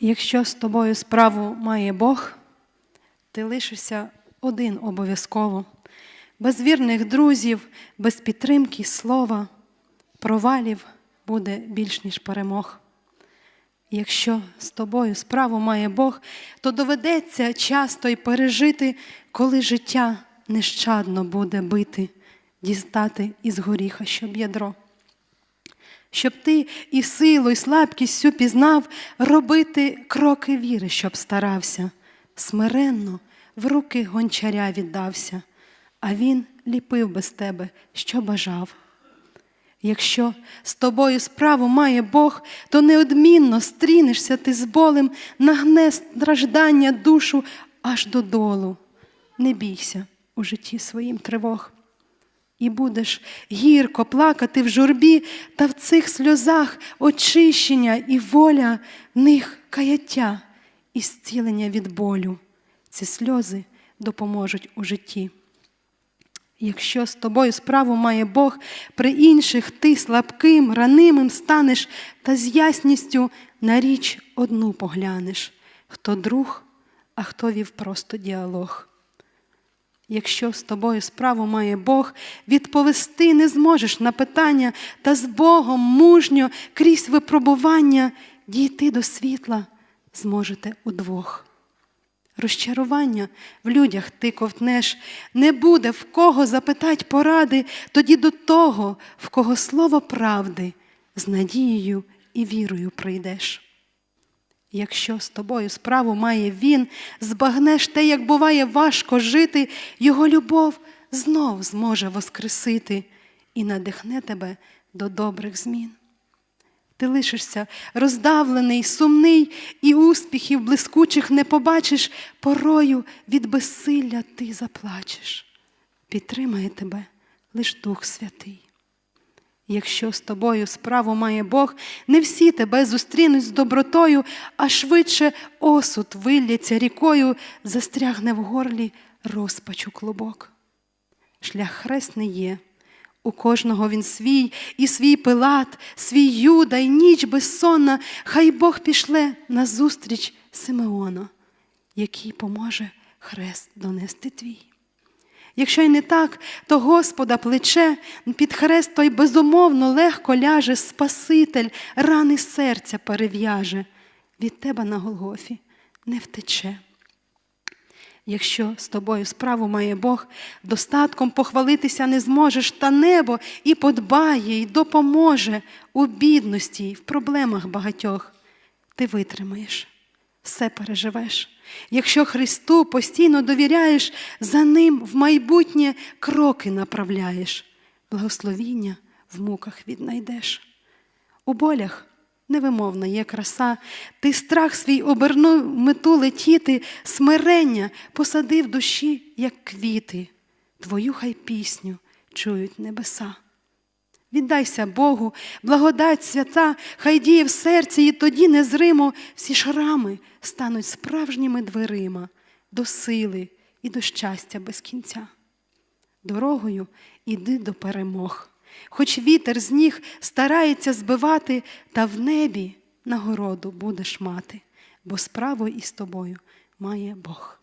Якщо з тобою справу має Бог, ти лишишся один обов'язково, без вірних друзів, без підтримки слова, провалів буде більш ніж перемог. Якщо з тобою справу має Бог, то доведеться часто й пережити, коли життя нещадно буде бити, дістати із горіха, щоб ядро. Щоб ти і силу, і слабкість всю пізнав, робити кроки віри, щоб старався, смиренно в руки гончаря віддався, а він ліпив без тебе, що бажав. Якщо з тобою справу має Бог, то неодмінно стрінешся ти з болем, нагне страждання душу аж додолу. Не бійся у житті своїм тривог. І будеш гірко плакати в журбі, та в цих сльозах очищення і воля, в них каяття і зцілення від болю. Ці сльози допоможуть у житті. Якщо з тобою справу має Бог, при інших ти слабким, ранимим станеш, та з ясністю на річ одну поглянеш, хто друг, а хто вів просто діалог. Якщо з тобою справу має Бог, відповісти не зможеш на питання, та з Богом мужньо крізь випробування дійти до світла зможете удвох. Розчарування в людях ти ковтнеш, не буде в кого запитать поради, тоді до того, в кого слово правди, з надією і вірою прийдеш. Якщо з тобою справу має він, збагнеш те, як буває важко жити, його любов знов зможе воскресити і надихне тебе до добрих змін. Ти лишишся роздавлений, сумний, і успіхів блискучих не побачиш, порою від безсилля ти заплачеш. Підтримає тебе лиш Дух Святий. Якщо з тобою справу має Бог, не всі тебе зустрінуть з добротою, а швидше осуд вилляться рікою, застрягне в горлі розпачу клубок. Шлях хресний є, у кожного він свій, і свій пилат, свій юда, і ніч безсонна, хай Бог пішле назустріч Симеона, який поможе хрест донести твій. Якщо й не так, то Господа плече під хрест той безумовно легко ляже Спаситель, рани серця перев'яже, від тебе на Голгофі не втече. Якщо з тобою справу має Бог, достатком похвалитися не зможеш, та небо і подбає, і допоможе у бідності, і в проблемах багатьох. Ти витримаєш, все переживеш. Якщо Христу постійно довіряєш, за Ним в майбутнє кроки направляєш, благословіння в муках віднайдеш. У болях невимовна є краса, ти страх свій обернув мету летіти, смирення посадив душі, як квіти, твою хай пісню чують небеса. Віддайся Богу, благодать свята, хай діє в серці, і тоді незримо всі шрами стануть справжніми дверима до сили і до щастя без кінця. Дорогою іди до перемог, хоч вітер з ніг старається збивати, та в небі нагороду будеш мати, бо справу із тобою має Бог.